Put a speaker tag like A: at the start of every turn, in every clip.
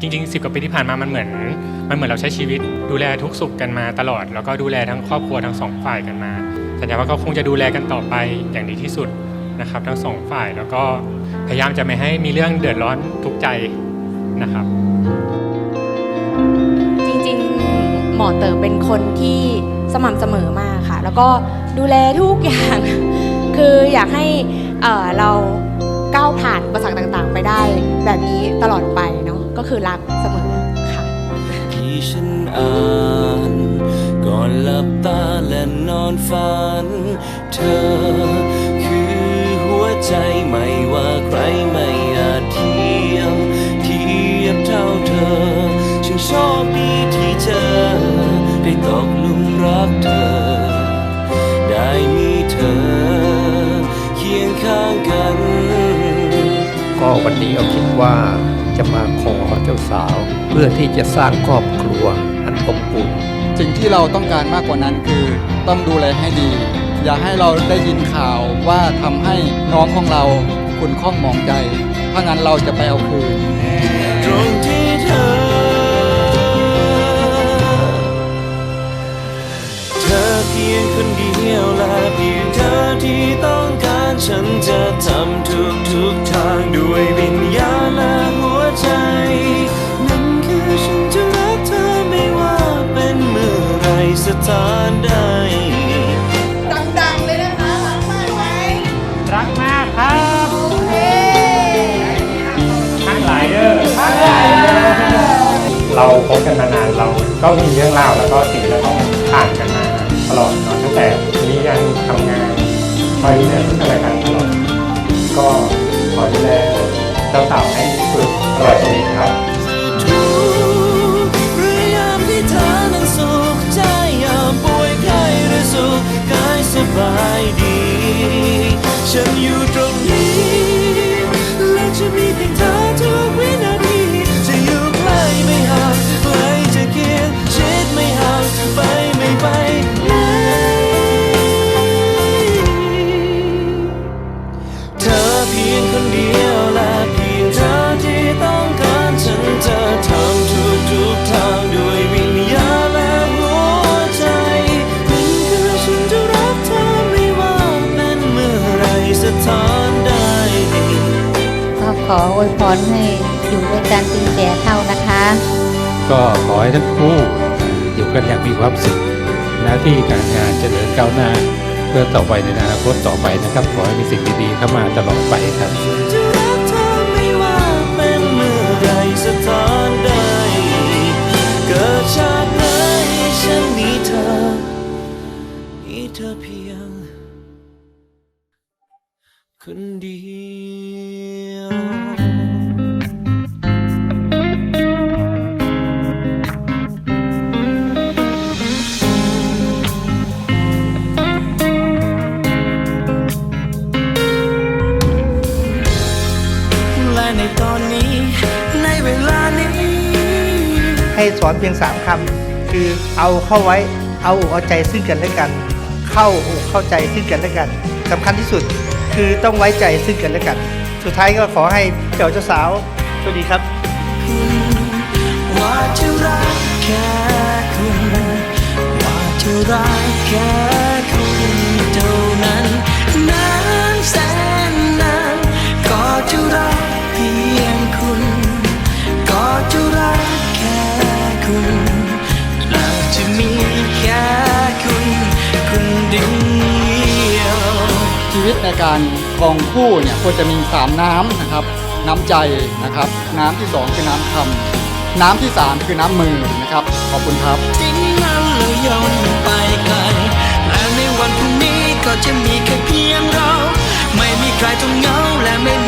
A: จริงๆสิบกว่าปีที่ผ่านมามันเหมือน มันเหมือนเราใช้ชีวิตดูแลทุกสุขกันมาตลอด แล้วก็ดูแลทั้งครอบครัวทั้งสองฝ่ายกันมาสัญญาว่าก็คงจะดูแลกันต่อไปอย่างดีที่สุดนะครับ ทั้งสองฝ่ายแล้วก็พยายามจะไม่ให้มีเรื่องเดือดร้อนทุกใจนะครับ
B: จริงๆ หมอเต๋อเป็นคนที่สม่ำเสมอมากค่ะ แล้วก็ดูแลทุกอย่าง คืออยากให้เเรา ก้าวผ่านอุปสรรคต่างๆ ไปได้ แบบนี้ตลอดไปเนาะก็คือรักเสมอค่ะ
C: ที่ฉันอ่านก่อนหลับตาและนอนฝัน เธอคือหัวใจไม่ วันนี้เอา
D: คิดว่าจะมาขอเจ้าสาว เพื่อที่จะสร้างครอบครัวอันอบอุ่น
E: สิ่งที่เราต้องการมากกว่านั้นคือต้องดูแลให้ดี อย่าให้เราได้ยินข่าวว่าทำให้น้องของเราคุณข้องมองใจ ถ้างั้นเราจะไปเอาคืน
C: เรา
A: พบกันมานานเราก็มีเรื่องราวแล้วก็สิ่งที่เราต้องผ่านกันมาตลอดเนาะตั้งแต่นี้ยนทำงานคอยดูแลซึ่งกันและกันตลอดก็ขอดูแลเจ้าสาวให้สุด
C: ขออวยพรให้
F: อยู่ด้วยกันจนแก่เท่านะคะ
D: ก็ขอให้ทั้งคู่อยู่กันอย่างมีความสุขหน้าที่การงานเจริญก้าวหน้า เพื่อต่อไปในอนาคตต่อไปนะครับ ขอให้มีสิ่งดีๆเข้ามาตลอดไปครับ
C: จะรักเธอไม่ว่าเป็นเมื่อไรสถานใดเกิดชาติไหนฉันมีเธอมีเธอเพียง คนเดียวในตอนนี้ในเวลานี้
G: ให้สอนเพียงสามคำคือเอาเข้าไว้เอาอกเอาใจซึ่งกันและกัน เข้าอกเข้าใจซึ่งกันและกันสำคัญที่สุด คือต้องไว้ใจซึ่งกันและกัน สุดท้ายก็ขอให้เจ้าเจ้าสาวสวัสดีครับ
C: ว่าจะรักแค่คุณว่าจะรักแค่
E: ในการครองคู่เนี่ยควรจะมี 3 น้ำนะครับ น้ำใจนะครับ น้ำที่ 2 คือน้ำคำน้ำที่ 3 คือน้ำมือนะครับ ขอบคุณครับ
C: ทิ้งนั้นเลยย้อนไปไกลและในวันพรุ่งนี้ก็จะมีแค่เพียงเรา ไม่มีใครต้องเหงาและไม่มี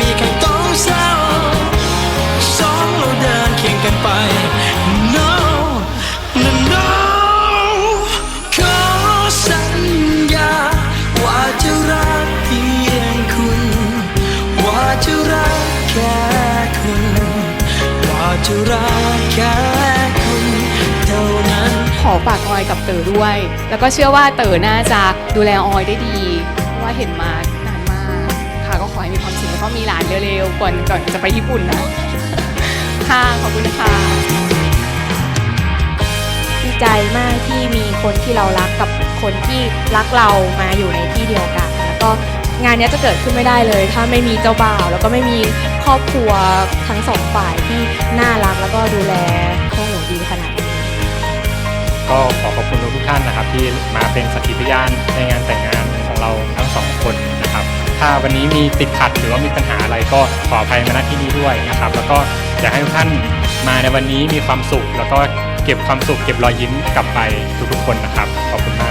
C: ขอ
H: ฝากออยกับเต๋อด้วย แล้วก็เชื่อว่าเต๋อน่าจะดูแลออยได้ดีเพราะว่าเห็นมานานมากค่ะก็ขออให้มีความสุขแล้วก็มีหลานเร็วๆก่อนก่อนจะไปญี่ปุ่นนะค่ะขอบคุณค่ะ
B: ดีใจมากที่มีคนที่เรารักกับคนที่รักเรามาอยู่ในที่เดียวกัน แล้วก็ งานนี้จะเกิดขึ้นไม่ได้เลย ถ้าไม่มีเจ้าบ่าว แล้วก็ไม่มีครอบครัวทั้งสองฝ่ายที่น่ารักแล้วก็ดูแลพวกหนูดีขนาดนี้
A: ก็ขอขอบคุณทุกท่านนะครับ ที่มาเป็นสักขีพยานในงานแต่งงานของเราทั้งสองคนนะครับ ถ้าวันนี้มีติดขัดหรือว่ามีปัญหาอะไรก็ขออภัยมาณที่นี้ด้วยนะครับ แล้วก็อยากให้ทุกท่านมาในวันนี้มีความสุข แล้วก็เก็บความสุข เก็บรอยยิ้มกลับไปทุกๆคนนะครับขอบคุณมาก